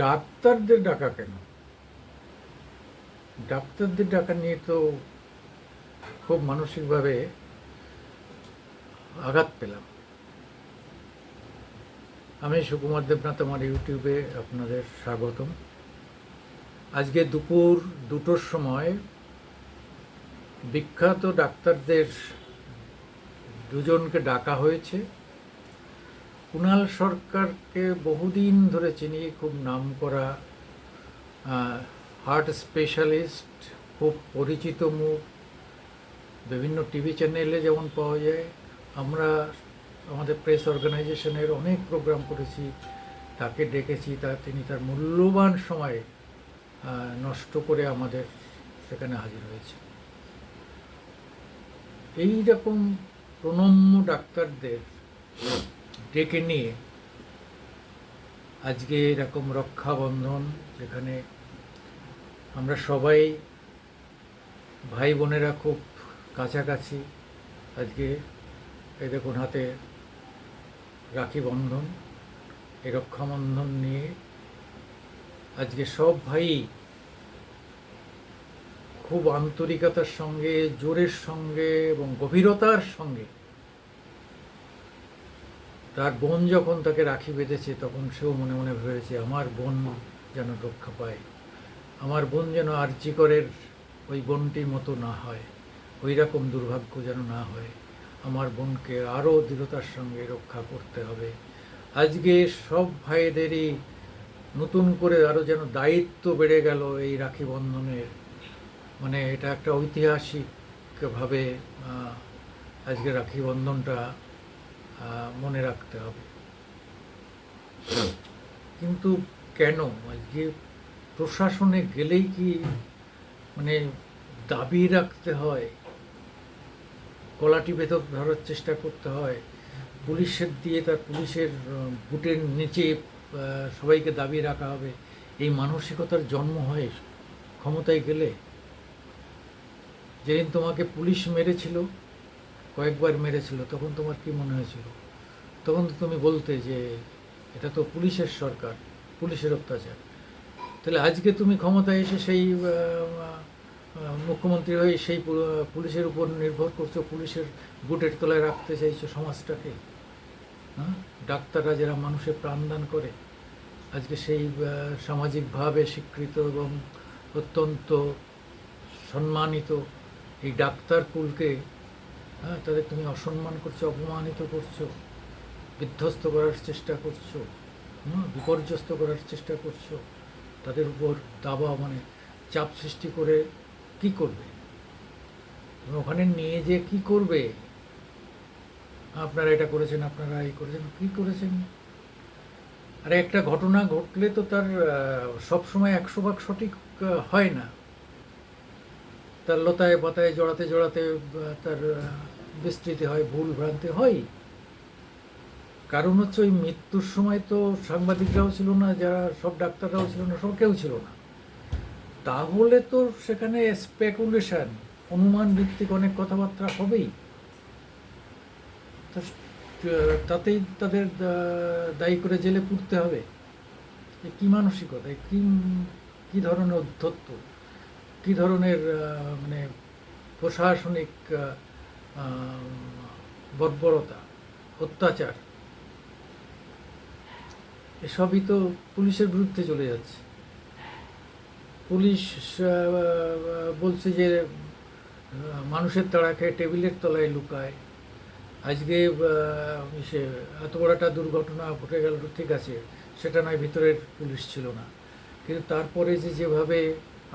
ডাক্তারদের ডাকা কেন? ডাক্তারদের ডাকা নিয়ে তো খুব মানসিকভাবে আঘাত পেলাম। আমি সুকুমার দেবনাথ আমার ইউটিউবে আপনাদের স্বাগতম। আজকে দুপুর দুটোর সময় বিখ্যাত ডাক্তারদের দুজনকে ডাকা হয়েছে। কুণাল সরকারকে বহুদিন ধরে চিনি খুব নাম করা হার্ট স্পেশালিস্ট, খুব পরিচিত মুখ, বিভিন্ন টিভি চ্যানেলে যেমন পাওয়া যায়। আমরা আমাদের প্রেস অর্গানাইজেশনের অনেক প্রোগ্রাম করেছি, তাকে ডেকেছি, তা তিনি তার মূল্যবান সময় নষ্ট করে আমাদের সেখানে হাজির হয়েছে এই রকম প্রণম্য ডাক্তারদের ডেকে নিয়ে আজকে এরকম রক্ষাবন্ধন যেখানে আমরা সবাই ভাই বোনেরা খুব কাছাকাছি। আজকে এই দেখুন হাতে রাখি বন্ধন। এই রক্ষাবন্ধন নিয়ে আজকে সব ভাই খুব আন্তরিকতার সঙ্গে, জোরের সঙ্গে এবং গভীরতার সঙ্গে তার বোন যখন তাকে রাখি বেঁধেছে, তখন সেও মনে মনে ভেবেছে, আমার বোন যেন রক্ষা পায়। আমার বোন যেন আর্যিকরের ওই বোনটির মতো না হয়, ওই রকম দুর্ভাগ্য যেন না হয়। আমার বোনকে আরও দৃঢ়তার সঙ্গে রক্ষা করতে হবে। আজকে সব ভাইদেরই নতুন করে আরও যেন দায়িত্ব বেড়ে গেল এই রাখি বন্ধনের। মানে এটা একটা ঐতিহাসিকভাবে আজকে রাখি বন্ধনটা মনে রাখতে হবে। কিন্তু কেন? আজকে প্রশাসনে গেলেই কি মানে দাবি রাখতে হয়? কলাটি ভেতর ধরার চেষ্টা করতে হয়। পুলিশের দিয়ে তার পুলিশের বুটের নিচে সবাইকে দাবি রাখা হবে। এই মানসিকতার জন্ম হয় ক্ষমতায় গেলে। যেদিন তোমাকে পুলিশ মেরেছিল কয়েকবার মেরেছিল, তখন তোমার কি মনে হয়েছিল? তখন তো তুমি বলতে যে এটা তো পুলিশের সরকার, পুলিশের অত্যাচার। তাহলে আজকে তুমি ক্ষমতায় এসে সেই মুখ্যমন্ত্রী হয়ে সেই পুলিশের উপর নির্ভর করছ, পুলিশের বুটের তলায় রাখতে চাইছো সমাজটাকে? হ্যাঁ? ডাক্তাররা যারা মানুষের প্রাণদান করে, আজকে সেই সামাজিকভাবে স্বীকৃত এবং অত্যন্ত সম্মানিত এই ডাক্তার কুলকে হ্যাঁ তাদের তুমি অসম্মান করছ, অপমানিত করছ, বিধ্বস্ত করার চেষ্টা করছ, হুম, বিপর্যস্ত করার চেষ্টা করছ, তাদের উপর দাবা মানে চাপ সৃষ্টি করে কি করবে? তুমি ওখানে নিয়ে যে কি করবে? আপনারা এটা করেছেন, আপনারা এই করেছেন, কি করেছেন? আরে একটা ঘটনা ঘটলে তো তার সবসময় একশো ভাগ সঠিক হয় না। তার লতায় পাতায় জড়াতে জড়াতে তার বিস্তৃতি হয়, ভুল ভ্রান্তি হয়। কারণ হচ্ছে ওই মৃত্যুর সময় তো সাংবাদিকরাও ছিল না, যারা সব ডাক্তাররাও ছিল না, সব কেউ ছিল না। তাহলে তো সেখানে স্পেকুলেশন অনুমান ভিত্তিক অনেক কথাবার্তা হবেই। তাতেই তাদের দায়ী করে জেলে পুড়তে হবে। কী মানসিকতা কী কী ধরনের অধ্যত্ত, কী ধরনের মানে প্রশাসনিক বর্বরতা, অত্যাচার, এসবই তো পুলিশের বিরুদ্ধে চলে যাচ্ছে। পুলিশ বলছে যে মানুষের তাড়া খেয়ে টেবিলের তলায় লুকায়। আজকে সে এত বড় একটা দুর্ঘটনা ঘটে গেল, ঠিক আছে, সেটা নয়, ভিতরের পুলিশ ছিল না। কিন্তু তারপরে যে যেভাবে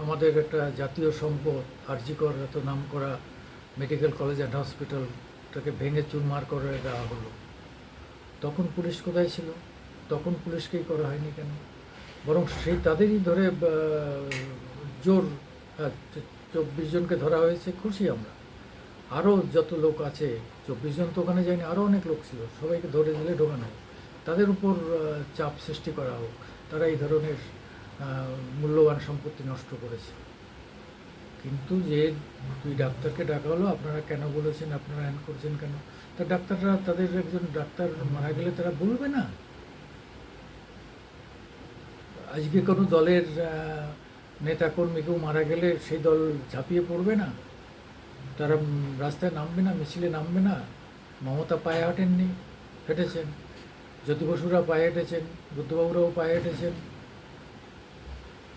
আমাদের একটা জাতীয় সম্পদ, আরজিকর এত নাম করা মেডিকেল কলেজ অ্যান্ড হসপিটালটাকে ভেঙে চুরমার করে দেওয়া হলো। তখন পুলিশ কোথায় ছিল? তখন পুলিশকেই করা হয়নি কেন? বরং সেই তাদেরই ধরে জোর চব্বিশ জনকে ধরা হয়েছে, খুশি আমরা। আরও যত লোক আছে, চব্বিশ জন তো ওখানে যায়নি আরও অনেক লোক ছিল। সবাইকে ধরে দিলে ঢোকানো হোক। তাদের উপর চাপ সৃষ্টি করা হোক। তারা এই ধরনের মূল্যবান সম্পত্তি নষ্ট করেছে। কিন্তু যে দুই ডাক্তারকে ডাকা হলো, আপনারা কেন বলেছেন, আপনারা হ্যান করছেন কেন? তা ডাক্তাররা, তাদের একজন ডাক্তার মারা গেলে তারা বলবে না? আজকে কোনো দলের নেতা কর্মী কেউ মারা গেলে সেই দল ঝাঁপিয়ে পড়বে না? তারা রাস্তায় নামবে না, মিছিলে নামবে না? মমতা পায়ে হাঁটেননি, হেঁটেছেন। জ্যোতি বসুরা পায়ে হেঁটেছেন, বুদ্ধবাবুরাও পায়ে হেঁটেছেন।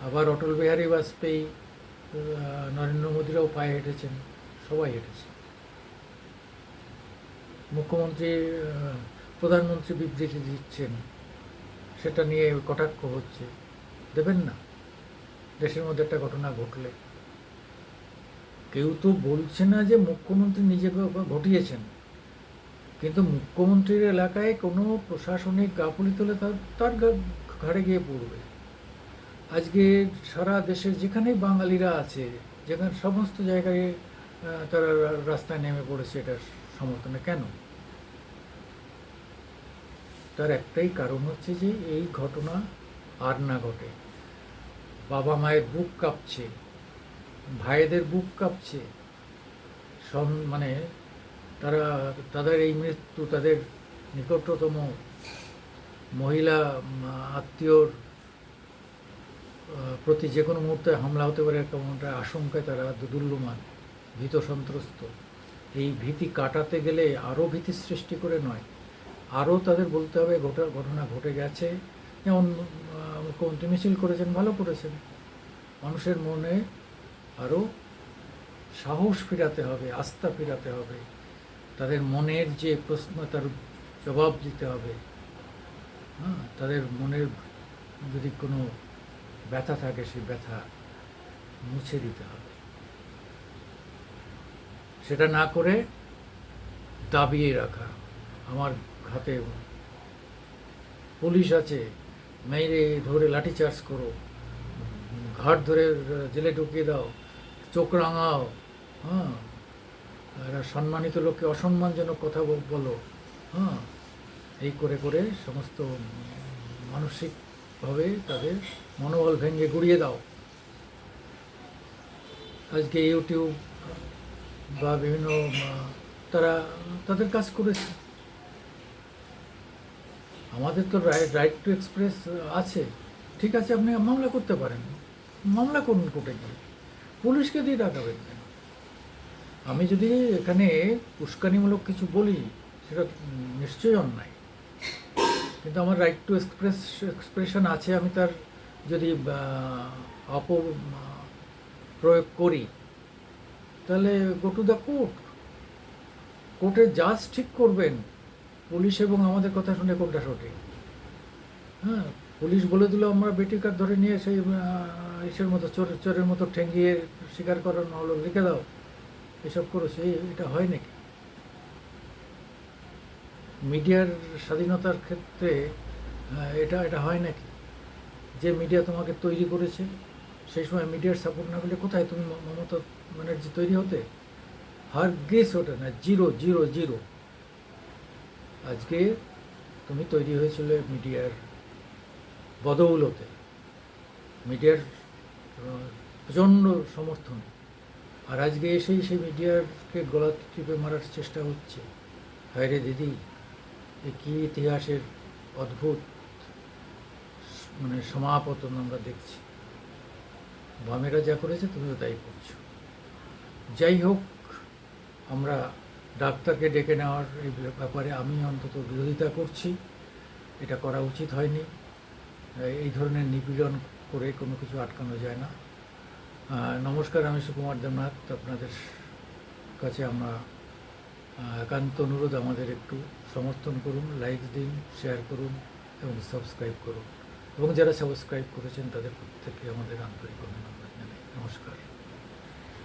আবার অটল বিহারী বাজপেয়ী নরেন্দ্র মোদীরাও পায়ে হেঁটেছেন, সবাই হেঁটেছে। মুখ্যমন্ত্রী প্রধানমন্ত্রী বিবৃতি দিচ্ছেন, সেটা নিয়ে কটাক্ষ হচ্ছে। দেবেন না, দেশের মধ্যে একটা ঘটনা ঘটলে। কেউ তো বলছে না যে মুখ্যমন্ত্রী নিজে ঘটিয়েছেন। কিন্তু মুখ্যমন্ত্রীর এলাকায় কোনো প্রশাসনিক গাফুলি তোলে তার তার ঘাড়ে গিয়ে পড়বে। আজকে সারা দেশের যেখানেই বাঙালিরা আছে, যেখানে সমস্ত জায়গায় তারা রাস্তায় নেমে পড়েছে এটার সমর্থনে, কেন? তার একটাই কারণ হচ্ছে যে এই ঘটনা আর না ঘটে। বাবা মায়ের বুক কাঁপছে, ভাইদের বুক কাঁপছে। সন মানে তারা, তাদের এই মৃত্যু, তাদের নিকটতম মহিলা, আত্মীয়র প্রতি যে কোনো মুহূর্তে হামলা হতে পারে একটা আশঙ্কায় তারা দুদুল্যমান ভীত সন্ত্রস্ত। এই ভীতি কাটাতে গেলে আরও ভীতি সৃষ্টি করে নয়, আরও তাদের বলতে হবে ঘটা, ঘটনা ঘটে গেছে। যেমন মুখ্যমন্ত্রী মিছিল করেছেন, ভালো করেছেন। মানুষের মনে আরও সাহস ফিরাতে হবে, আস্থা ফিরাতে হবে। তাদের মনের যে প্রশ্ন, তার জবাব দিতে হবে। হ্যাঁ তাদের মনের যদি কোনো ব্যথা থাকে, সেই ব্যথা মুছে দিতে হবে। সেটা না করে দাবিয়ে রাখা। আমার হাতে পুলিশ আছে মেয়েরে ধরে লাঠিচার্জ করো, ঘাট ধরে জেলে ঢুকিয়ে দাও, চোখ রাঙাও হ্যাঁ? এরা সম্মানিত লোককে অসম্মানজনক কথা বল- হ্যাঁ? এই করে করে সমস্ত মানসিকভাবে তাদের মনোবল ভেঙে গুড়িয়ে দাও। আজকে ইউটিউব বা বিভিন্ন, তারা, তাদের কাজ করেছে। আমাদের তো রাইট রাইট টু এক্সপ্রেস আছে। ঠিক আছে, আপনি মামলা করতে পারেন। মামলা করুন কোর্টে গিয়ে। পুলিশকে দিয়ে ডাকাবেন কেন আমি যদি এখানে উস্কানিমূলক কিছু বলি, সেটা নিশ্চয়ই অন্যায়। কিন্তু আমার রাইট টু এক্সপ্রেস এক্সপ্রেশন আছে, আমি তার যদি অপ প্রয়োগ করি, তাহলে গো টু দ্য কোর্ট কোর্টে জাজ ঠিক করবেন। পুলিশ এবং আমাদের কথা শুনে কোনটা সঠিক? হ্যাঁ পুলিশ বলে দিল, আমরা বেটি কার্ড ধরে নিয়ে সেই ইসের মতো চোর, চোরের মতো ঠেঙ্গিয়ে শিকার করানো হলো লিখে দাও। এসব করেছে এটা হয় নাকি? মিডিয়ার স্বাধীনতার ক্ষেত্রে এটা এটা হয় নাকি? যে মিডিয়া তোমাকে তৈরি করেছে, সেই সময় মিডিয়ার সাপোর্ট না পেলে কোথায় তুমি মমতা ব্যানার্জি তৈরি হতে? হার গেস ওটা না, জিরো জিরো জিরো। আজকে তুমি তৈরি হয়েছিল মিডিয়ার বদৌলতে। মিডিয়ার প্রচণ্ড সমর্থন। আর আজকে এসেই সেই মিডিয়াকে গলা টিপে মারার চেষ্টা হচ্ছে। হায় রে দিদি। কী ইতিহাসের অদ্ভুত মানে সমাপতন আমরা দেখছি? বামেরা যা করেছে, তুমিও তাই করছ। যাই হোক, আমরা ডাক্তারকে ডেকে নেওয়ার এই ব্যাপারে আমি অন্তত বিরোধিতা করছি। এটা করা উচিত হয়নি। এই ধরনের নিপীড়ন করে কোনো কিছু আটকানো যায় না। নমস্কার, আমি সুকুমার দেবনাথ। আপনাদের কাছে আমরা একান্ত অনুরোধ আমাদের একটু সমর্থন করুন লাইক দিন শেয়ার করুন এবং সাবস্ক্রাইব করুন। এবং যারা সাবস্ক্রাইব করেছেন, তাদের প্রত্যেককে আমাদের আন্তরিক অভিনন্দন জানাই। নমস্কার।